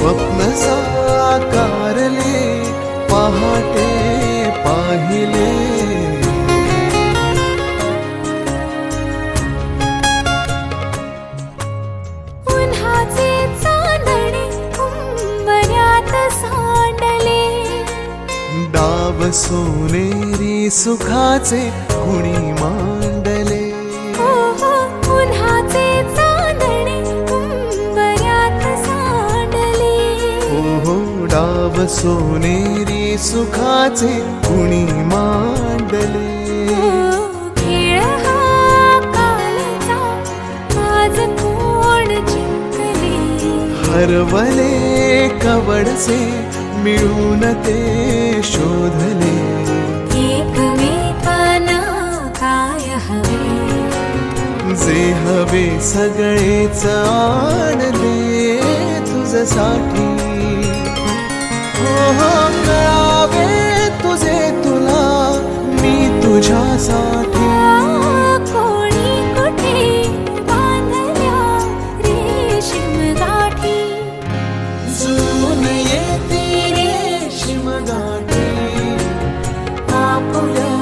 स्वप्न साकारले पहाटे पाहिले. उन्हाचे चांदणे सोनेरी सुखाचे कुणी मा डाव सोनेरी सुखाचे कुणी मांडले? हरवले कवडसे मिळून ते शोधले. जे हवे सगळेच आणले तुझसाठी तुझ्यासाठी. कोणी कुठे बांधल्या रेशीम गाठी जून येते रेशीम गाठी आपुल्या